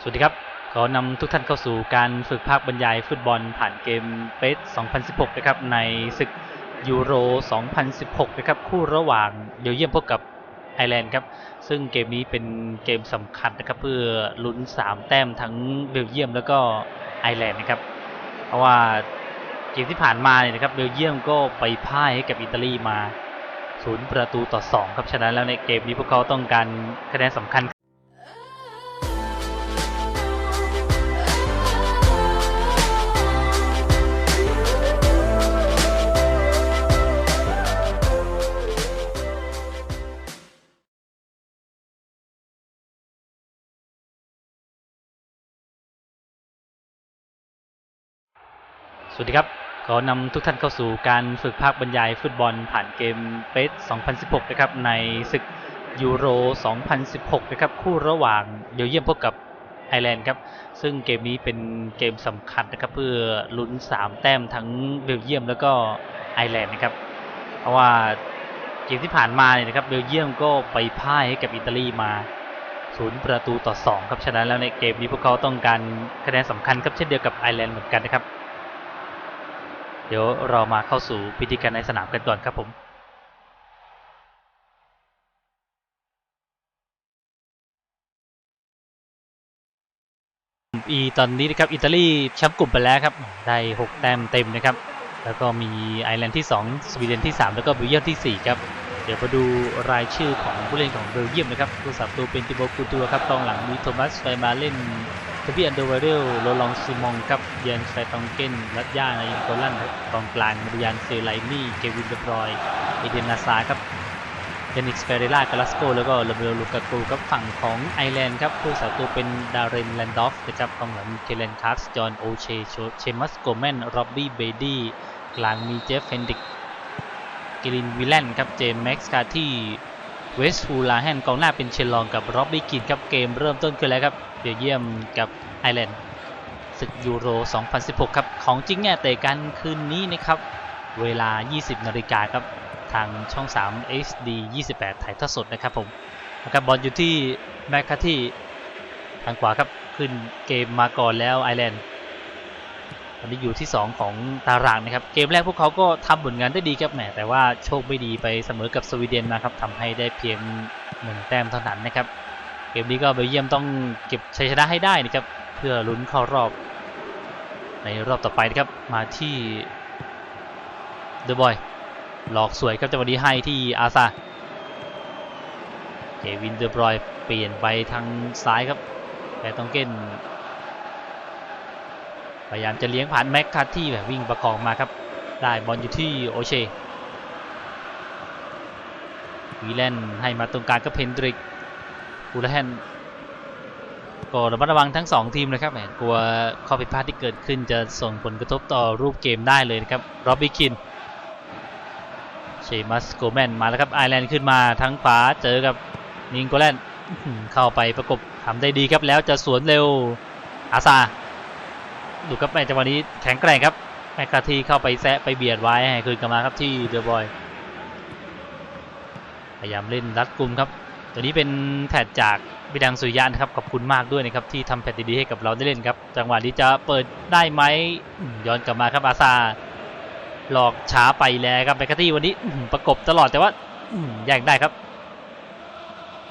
สวัสดีครับ ขอนำทุกท่านเข้าสู่การฝึกภาคบรรยายฟุตบอลผ่านเกมเปส2016 นะครับ ในศึกยูโร 2016 นะครับ คู่ระหว่างเบลเยียมพบกับไอร์แลนด์ครับ ซึ่งเกมนี้เป็นเกมสำคัญนะครับ เพื่อลุ้น 3 แต้มทั้งเบลเยียมแล้วก็ไอร์แลนด์นะครับ เพราะว่าเกมที่ผ่านมาเนี่ยนะครับ เบลเยียมก็ไปพ่ายให้กับอิตาลีมา 0 ประตูต่อ 2 ครับ ฉะนั้นแล้วในเกมนี้พวกเขาต้องการคะแนนสำคัญ วัสดีครับ ขอนำทุกท่านเข้าสู่การฝึกภาคบรรยายฟุตบอลผ่านเกมเปส2016 นะครับ ในศึกยูโร 2016 นะครับ คู่ระหว่างเบลเยียมพบกับไอร์แลนด์ครับ ซึ่งเกมนี้เป็นเกมสำคัญนะครับ เพื่อลุ้น 3 แต้มทั้งเบลเยียมแล้วก็ไอร์แลนด์นะครับ เพราะว่าเกมที่ผ่านมาเนี่ยนะครับ เบลเยียมก็ไปพ่ายให้กับอิตาลีมา0ประตูต่อ 2 ครับ ฉะนั้นแล้วในเกมนี้พวกเขาต้องการคะแนนสำคัญครับเช่นเดียวกับไอร์แลนด์เหมือนกันนะครับ เดี๋ยวเรามาเข้าสู่พิธีการในสนามกันก่อนครับผมอีตอนนี้นะครับอิตาลีแชมป์กลุ่มไปแล้วครับได้ 6 แต้มเต็มนะครับ แล้วก็มีไอร์แลนด์ที่ 2 สวีเดนที่ 3 แล้วก็เบลเยียมที่ 4 ครับ เดี๋ยวมาดูรายชื่อของผู้เล่นของเบลเยียมนะครับผู้สับตัวเป็นติโบกูตัวครับกองหลังมีโทมัสไฟมาเล่น ทบีอันเดอร์เวเรลโรลองซิมองครับเยนไฟตองเกนรัตยาในโกลันกองกลางมาริยันเซไลนี่เกวินเดบรอยเอเดนนาซาครับเฟนิกซ์เฟเรล่ากาลาสโกแล้วก็ลาเบลลูกากูครับฝั่งของไอร์แลนด์ครับผู้สับตัวเป็นดารินแลนดอฟนะครับกองหลังเคเลนคาร์สจอห์นโอเชเชมัสโกแมนร็อบบี้เบดี้กลางมีเจฟเฟนดิกกิลินวิลเลนครับเจมส์แม็กซ์กาที่เวสต์ฮูลาแฮนกองหน้าเป็นเชลลองกับร็อบบี้กินครับเกมเริ่มต้นขึ้นแล้วครับ เดี๋ยวเยียมกับไอร์แลนด์ศึกยูโร 2016 ครับ ของจริงเนี่ยเตะกันคืนนี้นะครับ เวลา 20 นาฬิกาครับ ทางช่อง 3 HD 28 ถ่ายทอดสดนะครับผมนะครับบอลอยู่ที่แมคคาที่ทางขวาครับขึ้นเกมมาก่อนแล้วไอร์แลนด์ตอนนี้อยู่ที่ 2 ของตารางนะครับ เกมแรกพวกเขาก็ทำผลงานได้ดีครับแหมแต่ว่าโชคไม่ดีไปเสมอกับสวีเดนมาครับทำให้ได้เพียง1แต้มเท่านั้นนะครับ มนี้ก็เบลเยียมต้องเก็บชัยชนะให้ได้นะครับ เพื่อลุ้นเข้ารอบในรอบต่อไปนะครับมาที่เดอะบอยหลอกสวยครับจังหวะนี้ให้ที่อาซาเควินเดอะบอยเปลี่ยนไปทางซ้ายครับแต่ต้องเก้นพยายามจะเลี้ยงผ่านแม็กคาที่แบบวิ่งประกองมาครับ ได้บอลอยู่ที่โอเชวีแลนให้มาตรงกลางก็เพนดริก กูลแฮนก็ระมัดระวังทั้ง 2 ทีมเลยครับแหมกลัวข้อผิดพลาดที่เกิดขึ้นจะส่งผลกระทบต่อรูปเกมได้เลยนะครับร็อบบี้คินเชมัสโกแมนมาแล้วครับไอร์แลนด์ขึ้นมาทั้งขวาเจอกับนิงโกแลนด์เข้าไปประกบทำได้ดีครับแล้วจะสวนเร็วอาซาดูครับในจังหวะนี้แข็งแกร่งครับแมคคาทีเข้าไปแซะไปเบียดไว้คืนกลับมาครับที่เดอะบอยพยายามเล่นรัดกลุ่มครับ ตัวนี้เป็นแผดจากบิดังสุริยะนะครับขอบคุณมากด้วยนะครับที่ทำแผดดีๆให้กับเราได้เล่นครับ จังหวะนี้จะเปิดได้ไหมย้อนกลับมาครับอาซาหลอกช้าไปแล้วครับแมคคาทีวันนี้ประกบตลอดแต่ว่าแย่งได้ครับ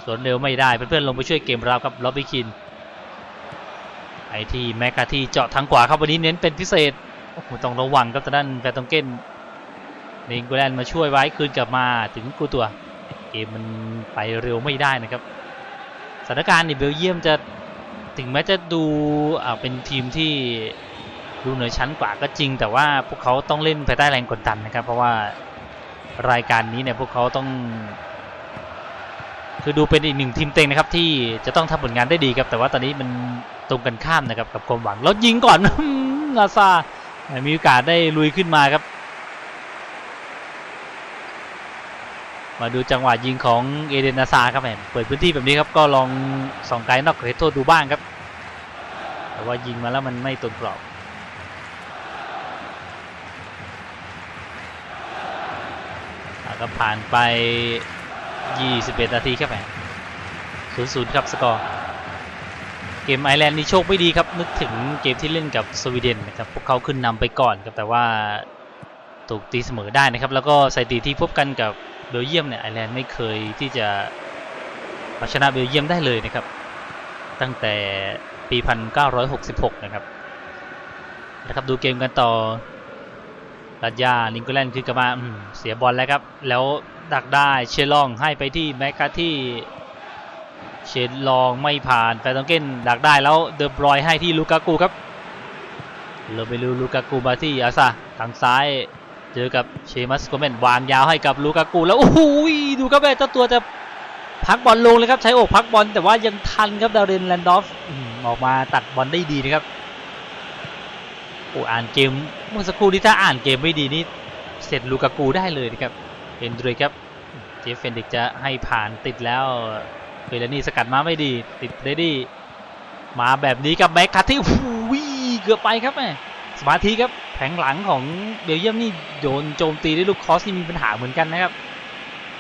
สวนเร็วไม่ได้เพื่อนๆลงไปช่วยเกมเราครับล็อบบี้คินไอที่แมคคาที่เจาะทางขวาครับวันนี้เน้นเป็นพิเศษโอ้โหต้องระวังครับทางด้านแฟตองเกนนิงโกแลนมาช่วยไว้คืนกลับมาถึงกูตัว เกมมันไปเร็วไม่ได้นะครับสถานการณ์นี่เบลเยียมจะถึงแม้จะดูอ่าเป็นทีมที่ดูเหนือชั้นกว่าก็จริง แต่ว่าพวกเขาต้องเล่นภายใต้แรงกดดันนะครับ เพราะว่ารายการนี้เนี่ยพวกเขาต้อง คือดูเป็นอีกหนึ่งทีมเต็งนะครับ ที่จะต้องทำผลงานได้ดีครับ แต่ว่าตอนนี้มันตรงกันข้ามนะครับกับความหวังแล้วยิงก่อนลาซามีโอกาสได้ลุยขึ้นมาครับ มาดูจังหวะยิงของเอเดนนาซาครับแหมเปิดพื้นที่แบบนี้ครับก็ลองส่องไกลนอกเขตโทษดูบ้างครับ แต่ว่ายิงมาแล้วมันไม่ตรงกรอบก็ผ่านไป 21 นาทีครับแหม0-0ครับสกอร์ เกมไอร์แลนด์นี่โชคไม่ดีครับ นึกถึงเกมที่เล่นกับสวีเดนนะครับ พวกเขาขึ้นนำไปก่อนครับแต่ว่า ถูกตีเสมอได้นะครับ แล้วก็สถิติที่พบกันกับเบลเยียมเนี่ยไอร์แลนด์ไม่เคยที่จะมาชนะเบลเยียมได้เลยนะครับ ตั้งแต่ปี 1966 นะครับนะครับดูเกมกันต่อรัตยาลิงโกแลนด์คือกลับมาเสียบอลแล้วครับ แล้วดักได้เชลองให้ไปที่แมคคาที่เชนลองไม่ผ่านแฟนตองเกนดักได้แล้วเดอบรอยให้ที่ลูกากูครับเราไปดูลูกากูมาที่อาซาทางซ้าย เจอกับเชมัสโกเมนวางยาวให้กับลูกากูแล้วโอ้โหดูครับแม่เจ้าตัวจะพักบอลลงเลยครับใช้อกพักบอลแต่ว่ายังทันครับดาวเรนแลนดอฟอออกมาตัดบอลได้ดีนะครับโอ้อ่านเกมเมื่อสักครู่นี้ถ้าอ่านเกมไม่ดีนี่เสร็จลูกากูได้เลยนะครับเอ็นดรยครับเจฟเฟนดิกจะให้ผ่านติดแล้วเฟลนี่สกัดมาไม่ดี ติดเรดี้มาแบบนี้กับแบ็คคัทที่หูยเกือบไปครับแม่สมาธิครับ แผงหลังของเบลเยียมนี่โยนโจมตีด้วยลูกคอสนี่มีปัญหาเหมือนกันนะครับ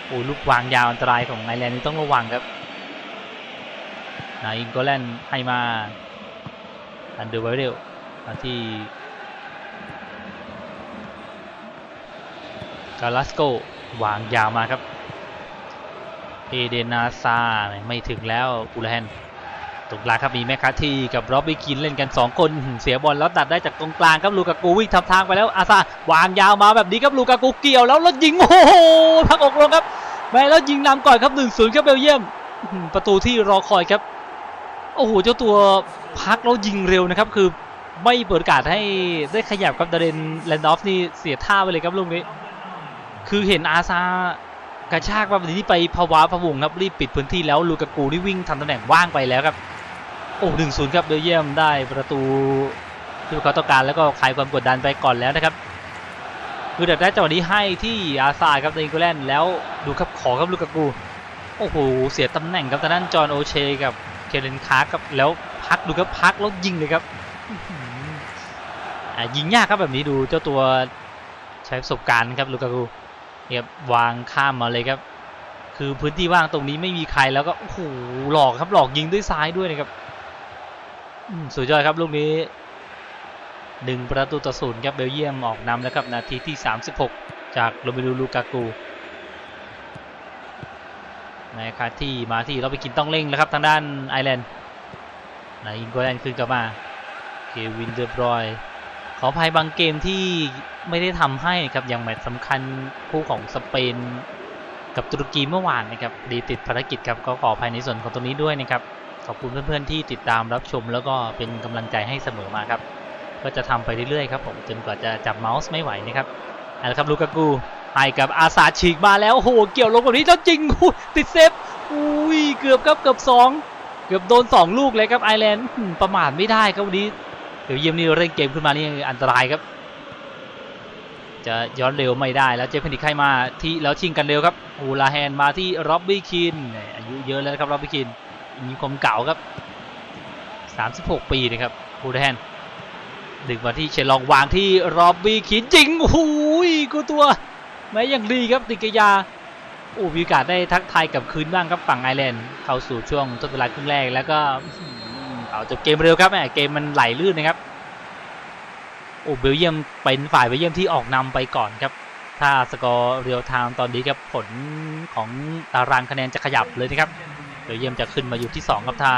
โอ้ลูกวางยาวอันตรายของไอร์แลนด์นี่ต้องระวังครับนายอิงโกแลนด์ให้มาอันเดอร์ไวเรลมาที่กาลาสโกวางยาวมาครับเอเดนาซาไม่ถึงแล้วอูลแฮน ตรงกลางครับมีแมคคาทีกับร็อบบี้คินเล่นกัน 2 คนเสียบอลแล้วตัดได้จากตรงกลางครับลูกากูวิ่งทำทางไปแล้วอาซาวางยาวมาแบบนี้ครับลูกากูเกี่ยวแล้วแล้วยิงโอ้โหพักอกลงครับแม่แล้วยิงนำก่อนครับ1นศูนย์ครับเบลเยียมประตูที่รอคอยครับโอ้โหเจ้าตัวพักแล้วยิงเร็วนะครับ คือไม่เปิดโอกาสให้ได้ขยับครับดาเรนแลนดอฟนี่เสียท่าไปเลยครับลูกนี้ คือเห็นอาซากระชากแบบนี้ไปภาวะพะวงครับรีบปิดพื้นที่แล้วลูกากูนี่วิ่งทำตำแหน่งว่างไปแล้วครับ โอ้หนึ่งศูนย์ครับเบลเยียมได้ประตูที่พวกเขาต้องการแล้วก็คลายความกดดันไปก่อนแล้วนะครับคือเด็ดได้จังหวะนี้ให้ที่อาซาครับในอิงโกแลนด์แล้วดูครับขอครับลูกากูโอ้โหเสียตำแหน่งครับทางด้านจอห์นโอเชกับเคเลนคาร์ครับแล้วพักดูครับพักแล้วยิงเลยครับยิงยากครับแบบนี้ดูเจ้าตัวใช้ประสบการณ์ครับลูกากูเนี่ยครับวางข้ามมาเลยครับ คือพื้นที่ว่างตรงนี้ไม่มีใครแล้วก็โอ้โหหลอกครับหลอกยิงด้วยซ้ายด้วยนะครับ สุดยอดครับลูกนี้หนึ่งประตูต่อศูนย์ครับเบลเยียมออกนำแล้วครับนาทีที่ 36 จากโรเมลูลูกากูนะครับที่มาที่เราไปกินต้องเร่งแล้วครับทางด้านไอร์แลนด์นายอิงโกแลนด์ขึ้นกลับมาเควินเดอร์บรอยขออภัยบางเกมที่ไม่ได้ทำให้นะครับอย่างแมตช์สำคัญคู่ของสเปนกับตุรกีเมื่อวานนะครับดีติดภารกิจครับก็ขออภัยในส่วนของตรงนี้ด้วยนะครับ ขอบคุณเพื่อนๆที่ติดตามรับชม แล้วก็เป็นกำลังใจให้เสมอมาครับ ก็จะทำไปเรื่อยๆครับผมจนกว่าจะจับเมาส์ไม่ไหวนะครับเอาละครับลูกากูให้กับอาซาฉีกมาแล้วโหเกี่ยวลงแบบนี้แล้วจริงติดเซฟอุ้ยเกือบครับเกือบสองเกือบโดนสองลูกเลยครับไอร์แลนด์ประมาทไม่ได้ครับวันนี้เดี๋ยวเยี่ยมนี่เร่งเกมขึ้นมานี่อันตรายครับ จะย้อนเร็วไม่ได้แล้วเจฟนิกให้มาที่แล้วชิงกันเร็วครับอูลาแฮนมาที่ร็อบบี้คินอายุเยอะแล้วครับร็อบบี้คิน มีความเก่าครับ 36 ปีนะครับอูลาแฮนดึงมาที่เชลองวางที่รอบบี้คินจริงโอ้โหกูตัวแม้ยังดีครับติกยาโอ้มีโอกาสได้ทักทายกับคืนบ้างครับฝั่งไอร์แลนด์เข้าสู่ช่วงทดเวลาครึ่งแรกแล้วก็เอาจบเกมเร็วครับแหมเกมมันไหลลื่นนะครับโอ้เบลเยียมเป็นฝ่ายเบลเยียมที่ออกนำไปก่อนครับ ถ้าสกอร์เรียลไทม์ตอนนี้ครับผลของตารางคะแนนจะขยับเลยนะครับ เบลเยียมจะขึ้นมาอยู่ที่2ครับถ้า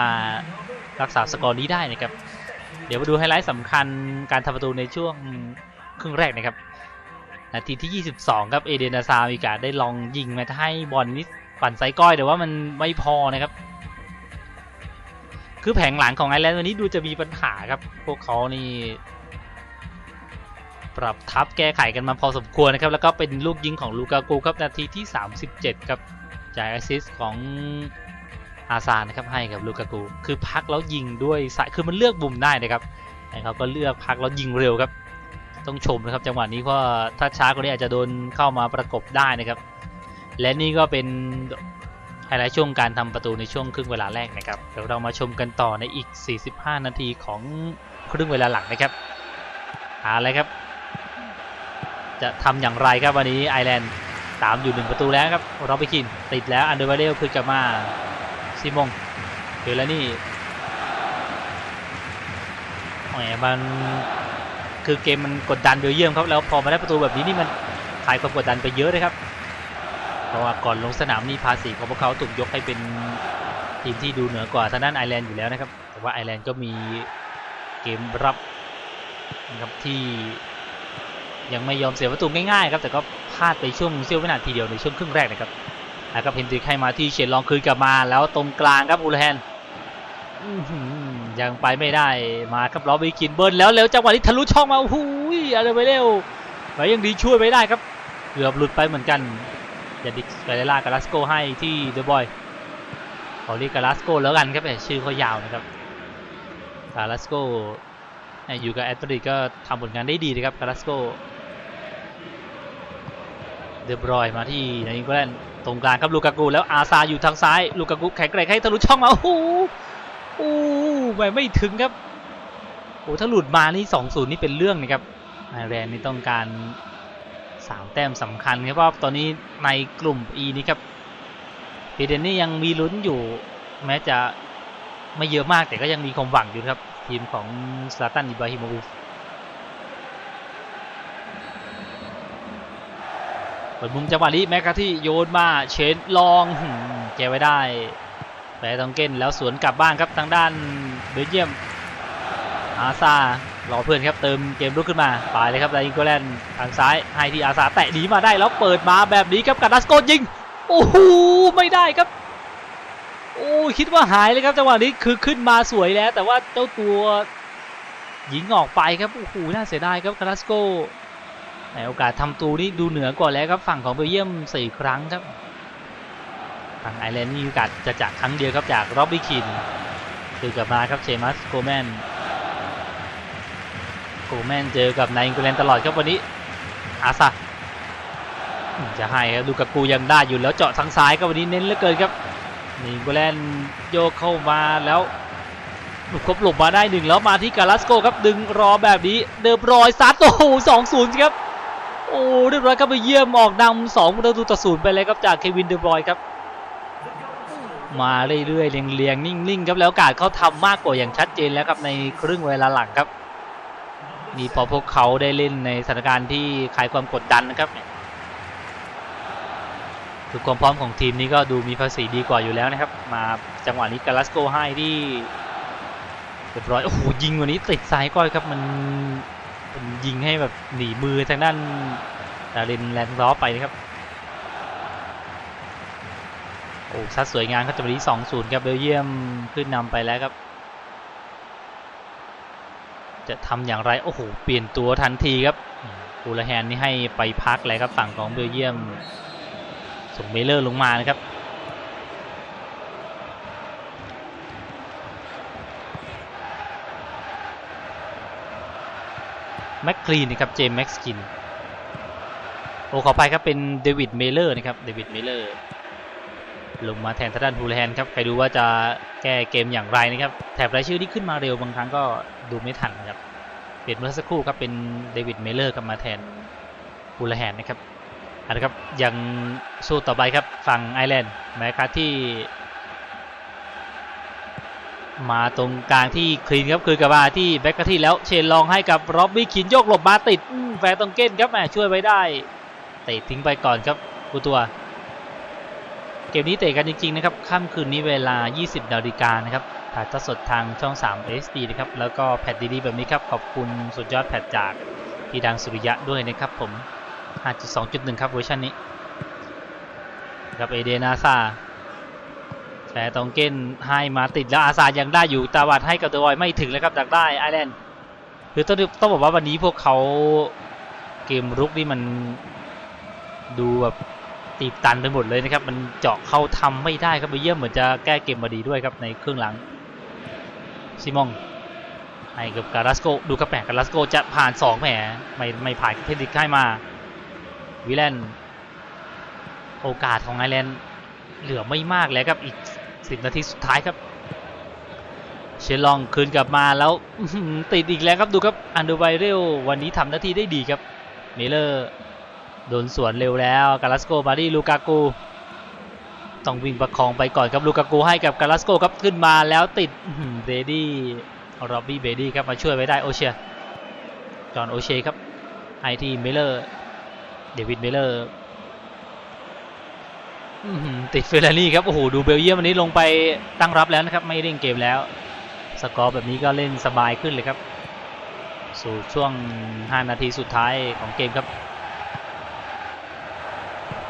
รักษาสกอร์นี้ได้นะครับ เดี๋ยวมาดูไฮไลท์สำคัญการทำประตูในช่วงครึ่งแรกนะครับ นาทีที่ 22 ครับ เอเดนอาซามีกาสได้ลองยิงมาให้บอลนี้ปั่นไซก้อยแต่ว่ามันไม่พอนะครับ คือแผงหลังของไอร์แลนด์วันนี้ดูจะมีปัญหาครับ พวกเขานี่ปรับทับแก้ไขกันมาพอสมควรนะครับ แล้วก็เป็นลูกยิงของลูกากูครับนาทีที่ 37 ครับจ่ายแอสซิสต์ของ อาซานนะครับให้กับลูกากูคือพักแล้วยิงด้วยสายคือมันเลือกบุมได้นะครับแต่เขาก็เลือกพักแล้วยิงเร็วครับ ต้องชมนะครับจังหวะนี้เพราะถ้าช้ากว่านี้อาจจะโดนเข้ามาประกบได้นะครับ และนี่ก็เป็นไฮไลท์ช่วงการทำประตูในช่วงครึ่งเวลาแรกนะครับเดี๋ยวเรามาชมกันต่อในอีก 45 นาทีของครึ่งเวลาหลังนะครับเอาเลยครับ จะทำอย่างไรครับวันนี้ไอแลนด์ตามอยู่หนึ่งประตูแล้วครับเราไปกินติดแล้วอันเดอร์วเรลคืนกลับมา ซิมงเดลนี่แหมมันคือเกมมันกดดันเบลเยียมครับแล้วพอมาได้ประตูแบบนี้นี่มันคลายความกดดันไปเยอะเลยครับ เพราะว่าก่อนลงสนามนี่ภาษีของพวกเขาถูกยกให้เป็นทีมที่ดูเหนือกว่าทางด้านไอร์แลนด์อยู่แล้วนะครับ แต่ว่าไอร์แลนด์ก็มีเกมรับนะครับที่ยังไม่ยอมเสียประตูง่ายๆครับแต่ก็พลาดไปช่วงเสี้ยววินาทีเดียวในช่วงครึ่งแรกนะครับ แล้วก็เพนดริกให้มาที่เชนลองคืนกลับมา แล้วตรงกลางครับอูลแฮนยังไปไม่ได้มาครับลอบีกินเบิร์นแล้วแล้วจังหวะนี้ทะลุช่องมาโอ้โหอะไรไปเร็วแต่ยังดีช่วยไม่ได้ครับเกือบหลุดไปเหมือนกันอย่าดิกไปล่ากาลาสโกให้ที่เดอะบอยขอเรียกกาลาสโกแล้วกันครับแต่ชื่อเขายาวนะครับกาลาสโกอยู่กับแอตเลติกก็ทำผลงานได้ดีนะครับกาลาสโกเดอะบอยมาที่ในอิงแลนด์ ตรงกลางครับลูกากูแล้วอาซาอยู่ทางซ้าย ลูกากูแข็งแกร่งให้ทะลุช่องมาโอ้โหโอ้โหแหมไม่ถึงครับโอ้ถ้าหลุดมานี่2-0นี่เป็นเรื่องนะครับไอร์แลนด์นี่ต้องการสามแต้มสำคัญครับเพราะตอนนี้ในกลุ่ม E นี้ครับปีเดนนี่ยังมีลุ้นอยู่ แม้จะไม่เยอะมากแต่ก็ยังมีความหวังอยู่ครับ ทีมของสลาตันอิบราฮิโมวิช เปิดมุมจังหวะนี้แม็กกาที่โยนมาเชนลองแกไว้ได้แปรตองเก้นแล้วสวนกลับบ้านครับทางด้านเบลเยียมอาซารอเพื่อนครับเติมเกมลุกขึ้นมาไปเลยครับไดอิงโกแลนด์ทางซ้ายให้ที่อาซาแตะหนีมาได้แล้วเปิดมาแบบนี้ครับกาดัสโกยิงโอ้โหไม่ได้ครับโอ้คิดว่าหายเลยครับจังหวะนี้คือขึ้นมาสวยแล้ว แต่ว่าเจ้าตัวยิงออกไปครับโอ้โหน่าเสียดายครับคาราสโก โอกาสทำตูนี่ดูเหนือกว่าแล้วครับฝั่งของเบลเยียมสี่ครั้งครับฝั่งไอร์แลนด์มีโอกาสจะจากครั้งเดียวครับจากร็อบบี้คินคือกลับมาครับเชมัสโกแมนโกแมนเจอกับนายอิงแลนตลอดครับวันนี้อาซาจะให้ครับดูกากูยังได้อยู่แล้วเจาะทางซ้ายก็วันนี้เน้นเหลือเกินครับนี่อิงโกแลนโยกเข้ามาแล้วหลุดครบหลบมาได้หนึ่งแล้วมาที่กาลาสโกครับดึงรอแบบนี้เดิมรอยซัดโอ้โหสองศูนย์ครับ โอ้เรียบร้อยครับไปเยี่ยมออกนำสองประตูต่อศูนย์ไปเลยครับจากเควินเดอบรอยน์ครับ มาเรื่อยๆเรียงๆนิ่งๆครับแล้วโอกาสเขาทำมากกว่าอย่างชัดเจนแล้วครับในครึ่งเวลาหลังครับนี่พอพวกเขาได้เล่นในสถานการณ์ที่คลายความกดดันนะครับคือความพร้อมของทีมนี้ก็ดูมีภาษีดีกว่าอยู่แล้วนะครับ มาจังหวะนี้กาลาสโกให้ที่เรียบร้อยโอ้โหยิงวันนี้ติดซ้ายก้อยครับมัน ยิงให้แบบหนีมือทางด้านดารินแลนด์ล้อไปนะครับโอ้ซัดสวยงามครับจังหวะนี้2-0ครับเบลเยียมขึ้นนำไปแล้วครับ จะทำอย่างไรโอ้โหเปลี่ยนตัวทันทีครับปูลแฮนนี่ให้ไปพักเลยครับฝั่งของเบลเยียมส่งเมเลอร์ลงมานะครับ แม็กคลีนนะครับเจมส์แม็กสกินโอ้ขอไปครับเป็นเดวิดเมเลอร์นะครับเดวิดเมเลอร์ลงมาแทนทางด้านฮูลแฮนครับใครดูว่าจะแก้เกมอย่างไรนะครับแถบรายชื่อที่ขึ้นมาเร็วบางครั้งก็ดูไม่ทันนะครับเปลี่ยนเมื่อสักครู่ครับเป็นเดวิดเมเลอร์กลับมาแทนฮูลแฮนนะครับเอาละครับยังสู้ต่อไปครับฝั่งไอร์แลนด์แม้กระทั่งที่ มาตรงกลางที่คลีนครับคือกลับมาที่แบ็กกะที่แล้วเชนลองให้กับร็อบบี้ขินโยกหลบมาติดอื้อแฟร์ตองเก้นครับแหมช่วยไว้ได้เตะทิ้งไปก่อนครับกูตัว เกมนี้เตะกันจริงๆนะครับค่ำคืนนี้เวลา 20นาฬิกานะครับถ่ายทอดสดทางช่อง3 SD นะครับแล้วก็แพทดีๆแบบนี้ครับขอบคุณสุดยอดแพทจากพี่ดังสุริยะด้วยนะครับผม5.2.1 ครับเวอร์ชันนี้ครับเอเดนาซา แฟร์ตองเก้นให้มาติดแล้วอาซายังได้อยู่ตาวัดให้กับเดอะบอยไม่ถึงแล้วครับจากได้ไอแลนด์คือต้องต้องบอกว่าวันนี้พวกเขาเกมรุกนี่มันดูแบบตีบตันไปหมดเลยนะครับ มันเจาะเข้าทำไม่ได้ครับไปเยี่ยมเหมือนจะแก้เกมมาดีด้วยครับในครึ่งหลังซิมองให้กับการัสโกดูกระแปะการัสโกจะผ่าน2แหมไม่ไม่ผ่านเพดิกให้มาวิแลนโอกาสของไอร์แลนด์เหลือไม่มากแล้วครับอีก 10 นาทีสุดท้ายครับ เชลองคืนกลับมาแล้วติดอีกแล้วครับดูครับอันเดอร์ไวเรลวันนี้ทำหน้าที่ได้ดีครับเมเลอร์โดนสวนเร็วแล้วกาลาสโกมาที่ลูกากูต้องวิ่งประคองไปก่อนครับลูกากูให้กับกาลาสโกครับขึ้นมาแล้วติดอื้อหือเดดี้ร็อบบี้เบดี้ครับมาช่วยไว้ได้โอเชียจอห์นโอเชครับไอที่เมเลอร์เดวิดเมเลอร์ ติดเฟอร์รารี่ครับ โอ้โห ดูเบลเยียมวันนี้ลงไปตั้งรับแล้วนะครับ ไม่เร่งเกมแล้ว สกอร์แบบนี้ก็เล่นสบายขึ้นเลยครับ สู่ช่วง 5 นาทีสุดท้ายของเกมครับ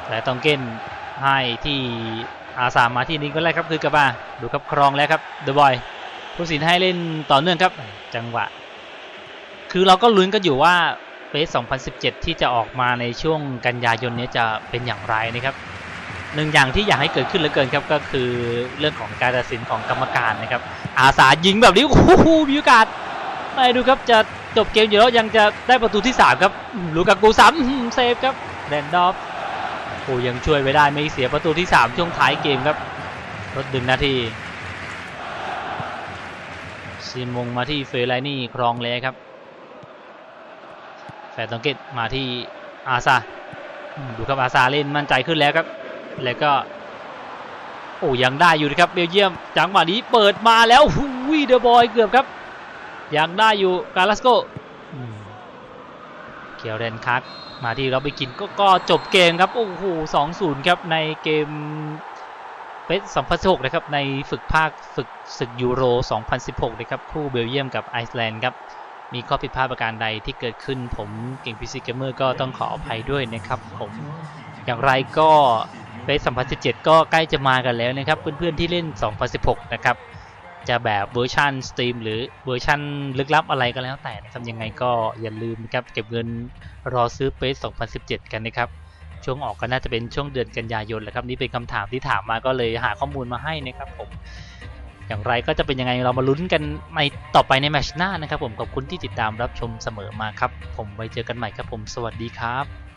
แต่ต้องเก้นให้ที่อาสามมาที่นี้ก็แรกครับคือกระบาดูครับครองแล้วครับเดอะบอยผู้สินให้เล่นต่อเนื่องครับ จังหวะ คือเราก็ลุ้นกันอยู่ว่าเฟส2017 ที่จะออกมาในช่วงกันยายนนี้จะเป็นอย่างไรนะครับ หนึ่งอย่างที่อยากให้เกิดขึ้นเหลือเกินครับก็คือเรื่องของการตัดสินของกรรมการนะครับ อาสายิงแบบนี้โอ้โหมีโอกาสไปดูครับจะจบเกมอยู่แล้วยังจะได้ประตูที่ 3 ครับลูกากูซ้ำเซฟครับแรนดอฟโอ้ยังช่วยไว้ได้ไม่เสียประตูที่ 3 ช่วงท้ายเกมครับลดดึงนาทีซิมงมาที่เฟรไลนี่ครองเลยครับแฟร์ตองเกตมาที่อาซาดูครับอาซาเล่นมั่นใจขึ้นแล้วครับ แล้วก็ โอ้ยังได้อยู่นะครับเบลเยียมจังหวะนี้เปิดมาแล้วหุยเดอะบอยเกือบครับ ยังได้อยู่กาลาสโกเคียวเรนคักมาที่เราไปกินก็ก็จบเกมครับ โอ้โห2-0ครับในเกมเฟส2016นะครับ ในฝึกภาคฝึกศึกยูโร 2016 นะครับ คู่เบลเยียมกับไอซ์แลนด์ครับ มีข้อผิดพลาดประการใดที่เกิดขึ้น ผมเก่งพิซิเกมเมอร์ก็ต้องขออภัยด้วยนะครับผม อย่างไรก็ เฟส2017 ก็ใกล้จะมากันแล้วนะครับ เพื่อนๆที่เล่น 2016 นะครับ จะแบบเวอร์ชันสตรีมหรือเวอร์ชันลึกลับอะไรก็แล้วแต่นะครับยังไงก็อย่าลืมนะครับ เก็บเงินรอซื้อเฟส2017 กันนะครับ ช่วงออกก็น่าจะเป็นช่วงเดือนกันยายนแหละครับ นี่เป็นคำถามที่ถามมาก็เลยหาข้อมูลมาให้นะครับผมอย่างไรก็จะเป็นยังไงเรามาลุ้นกันในต่อไปในแมชหน้านะครับผมขอบคุณที่ติดตามรับชมเสมอมาครับ ผมไว้เจอกันใหม่ครับผมสวัสดีครับ